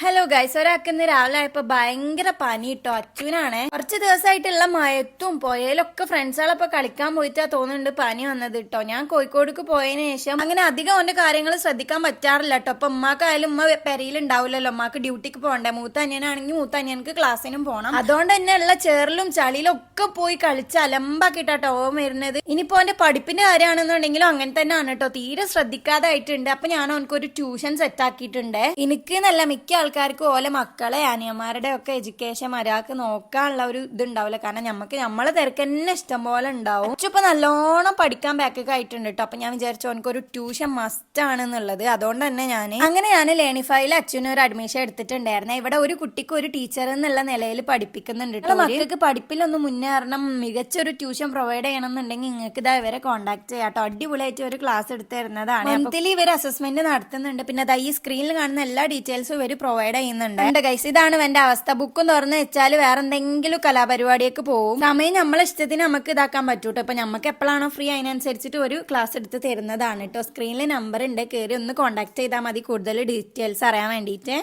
Hello guys ഒരാൾക്ക് ഇന്ന് രാവിലെ ആയപ്പോ ഭയങ്കര പനി ഇട്ടോ അച്ഛനാണ്. കുറച്ച് ദിവസമായിട്ടുള്ള മയത്തും പുയലൊക്കെ ഫ്രണ്ട്സുകളൊക്കെ കളിക്കാൻ പോയിട്ടാ തോന്നുന്നുണ്ട് പനി വന്നത് കേട്ടോ ഞാൻ കോഴിക്കോടേക്ക് പോയതിനു ശേഷം അങ്ങനെ അധികം ഓന്റെ കാര്യങ്ങൾ ശ്രദ്ധിക്കാൻ പറ്റാറില്ല കേട്ടോ അപ്പൊ ഉമ്മാക്കായാലും ഉമ്മ പെരയിലുണ്ടാവില്ലല്ലോ ഉമ്മാക്ക് ഡ്യൂട്ടിക്ക് പോകണ്ടേ. മൂത്ത അനിയനാണെങ്കിൽ മൂത്ത അനിയനക്ക് ക്ലാസ്സിനും പോകണം അതുകൊണ്ട് തന്നെ ഉള്ള ചേറിലും ചളിയിലും ഒക്കെ പോയി കളിച്ച് അലമ്പാക്കിട്ടാട്ടോ ഓൻ വരുന്നത്. ഇനിയിപ്പോ അവന്റെ പഠിപ്പിന്റെ കാര്യമാണെന്നുണ്ടെങ്കിലും അങ്ങനെ തന്നെയാണ് കേട്ടോ തീരെ ശ്രദ്ധിക്കാതായിട്ടുണ്ട്. അപ്പൊ ഞാൻ അവനക്ക് ഒരു ട്യൂഷൻ സെറ്റ് ആക്കിയിട്ടുണ്ട്. എനിക്ക് നല്ല മിക്ക ആൾക്കാർക്കും ഓലെ മക്കളെ അനിയന്മാരുടെ ഒക്കെ എഡ്യൂക്കേഷൻ ഒരാൾക്ക് നോക്കാനുള്ള ഒരു ഇതുണ്ടാവില്ല. കാരണം നമുക്ക് നമ്മളെ തിരക്ക് തന്നെ ഇഷ്ടം പോലെ ഉണ്ടാവും. ഇപ്പൊ നല്ലോണം പഠിക്കാൻ ബാക്കൊക്കെ ആയിട്ടുണ്ട് കേട്ടോ അപ്പൊ ഞാൻ വിചാരിച്ചു എനിക്ക് ഒരു ട്യൂഷൻ മസ്റ്റ് ആണെന്നുള്ളത്. അതുകൊണ്ട് തന്നെ ഞാൻ അങ്ങനെ ഞാൻ ലേണിഫൈയിൽ അച്ഛനും ഒരു അഡ്മിഷൻ എടുത്തിട്ടുണ്ടായിരുന്നെ. ഇവിടെ ഒരു കുട്ടിക്ക് ഒരു ടീച്ചർ എന്നുള്ള നിലയിൽ പഠിപ്പിക്കുന്നുണ്ട് കേട്ടോ മക്കൾക്ക് പഠിപ്പിലൊന്ന് മുന്നേറണം. മികച്ചൊരു ട്യൂഷൻ പ്രൊവൈഡ് ചെയ്യണം എന്നുണ്ടെങ്കിൽ നിങ്ങൾക്ക് ഇതാ ഇവരെ കോൺടാക്ട് ചെയ്യാം കേട്ടോ അടിപൊളിയായിട്ട് ഒരു ക്ലാസ് എടുത്തു തരുന്നതാണ് മന്ത്ലി ഇവർ അസസ്മെന്റ് നടത്തുന്നുണ്ട്. പിന്നെ ഈ സ്ക്രീനിൽ കാണുന്ന എല്ലാ ഡീറ്റെയിൽസും ഇവർ പ്രൊവൈഡ് ചെയ്യുന്നുണ്ട്. ഗൈസ് ഇതാണ് എന്റെ അവസ്ഥ. ബുക്കും തുറന്ന് വെച്ചാൽ വേറെ എന്തെങ്കിലും കലാപരിപാടിയൊക്കെ പോകും. സമയം നമ്മളെ ഇഷ്ടത്തിന് നമുക്ക് ഇതാക്കാൻ പറ്റൂട്ടോ. ഇപ്പൊ നമുക്ക് എപ്പോഴാണോ ഫ്രീ അതിനനുസരിച്ചിട്ട് ഒരു ക്ലാസ് എടുത്ത് തരുന്നതാണ് കേട്ടോ സ്ക്രീനിൽ നമ്പർ ഉണ്ട്. കയറി ഒന്ന് കോൺടാക്ട് ചെയ്താൽ മതി. കൂടുതൽ ഡീറ്റെയിൽസ് അറിയാൻ വേണ്ടിയിട്ട്